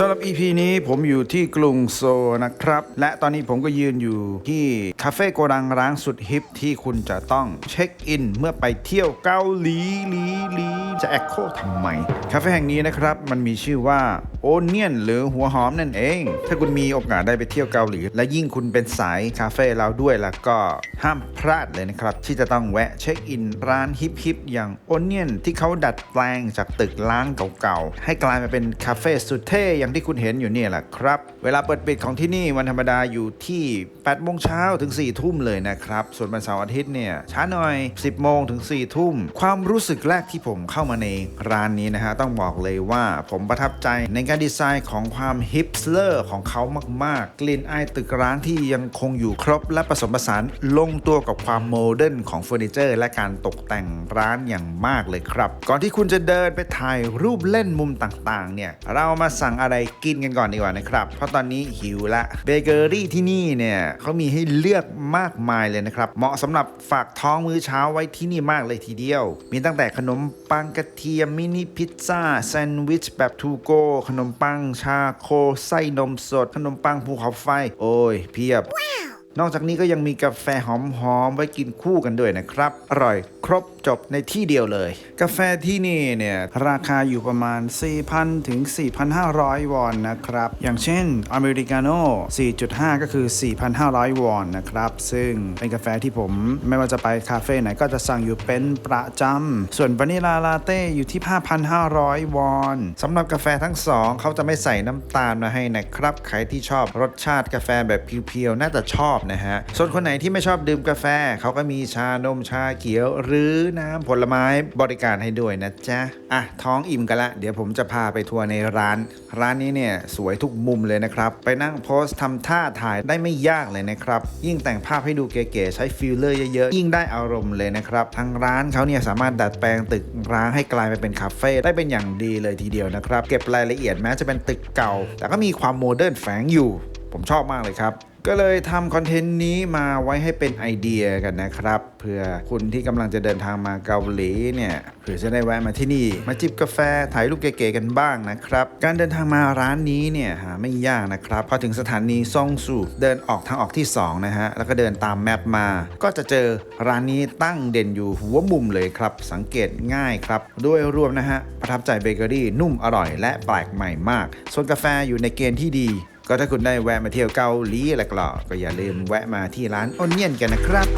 สำหรับ EP นี้ผมอยู่ที่กรุงโซลนะครับ และตอนนี้ผมก็ยืนอยู่ที่คาเฟ่โกดังร้างสุดฮิปที่คุณจะต้องเช็คอิน เมื่อไปเที่ยวเกาหลีลีลีจะแอคโคทำไม คาเฟ่แห่งนี้นะครับ มันมีชื่อว่าโอเนียนหรือหัวหอมนั่นเอง ถ้าคุณมีโอกาสได้ไปเที่ยวเกาหลี และยิ่งคุณเป็นสายคาเฟ่เราด้วยแล้วก็ห้ามพลาดเลยนะครับ ที่จะต้องแวะเช็คอินร้านฮิปฮิปอย่างโอเนียนที่เขาดัดแปลงจากตึกล้างเก่าๆ ให้กลายมาเป็นคาเฟ่สุดเท่อย่างที่คุณเห็นอยู่นี่แหละครับ เวลาเปิดปิดของที่นี่วันธรรมดาอยู่ที่8โมงเช้าถึง4 ทุ่มเลยนะครับ ส่วนวันเสาร์อาทิตย์เนี่ยช้าหน่อย 10 โมงถึง 4 ทุ่ม ความรู้สึกแรกที่ผมเข้ามาในร้านนี้นะฮะ ต้องบอกเลยว่าผมประทับใจในการดีไซน์ของความฮิปสเลอร์ของเขามาก ๆ กลิ่นอายตึกร้างที่ยังคงอยู่ครบและผสมผสานลงตัวกับความโมเดิร์นของเฟอร์นิเจอร์ และการตกแต่งร้านอย่างมากเลยครับ ก่อนที่คุณจะเดินไปถ่ายรูปเล่นมุมต่างๆ เนี่ย เรามาสั่งอะไรกินกันก่อนดีกว่านะครับ เพราะตอนนี้หิวละ เบเกอรี่ที่นี่เนี่ยเขามีให้เลือกมากมายเลยนะครับ เหมาะสำหรับฝากท้องมื้อเช้าไว้ที่นี่มากเลยทีเดียว มีตั้งแต่ขนมปังกระเทียมมินิพิซซ่าแซนด์วิชแบบทูโกขนมปังชาโคไส้นมสด ขนมปังภูเขาไฟ โอ้ย เพียบ นอกจากนี้ก็ยังมีกาแฟหอมๆไว้กินคู่กันด้วยนะครับ อร่อยครบ จบในที่เดียวเลย กาแฟที่นี่เนี่ยราคาอยู่ประมาณ 4,000 ถึง 4,500 วอนนะครับ อย่างเช่นอเมริกาโน่ 4.5 ก็คือ 4,500 วอนนะครับ ซึ่งเป็นกาแฟที่ผมไม่ว่าจะไปคาเฟ่ไหนก็จะสั่งอยู่เป็นประจำ ส่วนวานิลาลาเต้อยู่ที่ 5,500 วอนสำหรับกาแฟทั้งสองเขาจะไม่ใส่น้ำตาลมาให้นะครับ ใครที่ชอบรสชาติกาแฟแบบเพียวๆ น่าจะชอบนะฮะ ส่วนคนไหนที่ไม่ชอบดื่มกาแฟเขาก็มีชานมชาเขียวหรือน้ำผลไม้บริการให้ด้วยนะจ๊ะ อะ ท้องอิ่มกันละ เดี๋ยวผมจะพาไปทัวร์ในร้าน ร้านนี้เนี่ยสวยทุกมุมเลยนะครับ ไปนั่งโพสต์ทำท่าถ่ายได้ไม่ยากเลยนะครับ ยิ่งแต่งภาพให้ดูเก๋ๆใช้ฟิลเลอร์เยอะๆ ยิ่งได้อารมณ์เลยนะครับ ทางร้านเขาเนี่ยสามารถดัดแปลงตึกร้างให้กลายไปเป็นคาเฟ่ได้เป็นอย่างดีเลยทีเดียวนะครับ เก็บรายละเอียดแม้จะเป็นตึกเก่า แต่ก็มีความโมเดิร์นแฝงอยู่ ผมชอบมากเลยครับ ก็เลยทำคอนเทนต์นี้มาไว้ให้เป็นไอเดียกันนะครับ เพื่อคุณที่กำลังจะเดินทางมาเกาหลีเนี่ยเผื่อจะได้แวะมาที่นี่ มาจิบกาแฟถ่ายรูปเก๋ๆกันบ้างนะครับ การเดินทางมาร้านนี้เนี่ยหาไม่ยากนะครับ พอถึงสถานีซองซูเดินออกทางออกที่ 2 นะฮะ แล้วก็เดินตามแมปมา ก็จะเจอร้านนี้ตั้งเด่นอยู่หัวมุมเลยครับ สังเกตง่ายครับ ด้วยรวมนะฮะประทับใจเบเกอรี่นุ่มอร่อยและแปลกใหม่มาก ส่วนกาแฟอยู่ในเกณฑ์ที่ดี ก็ถ้าคุณได้แวะมาเที่ยวเกาหลีแล้วก็ก็อย่าลืมแวะมาที่ร้านอ้นเนียนกันนะครับ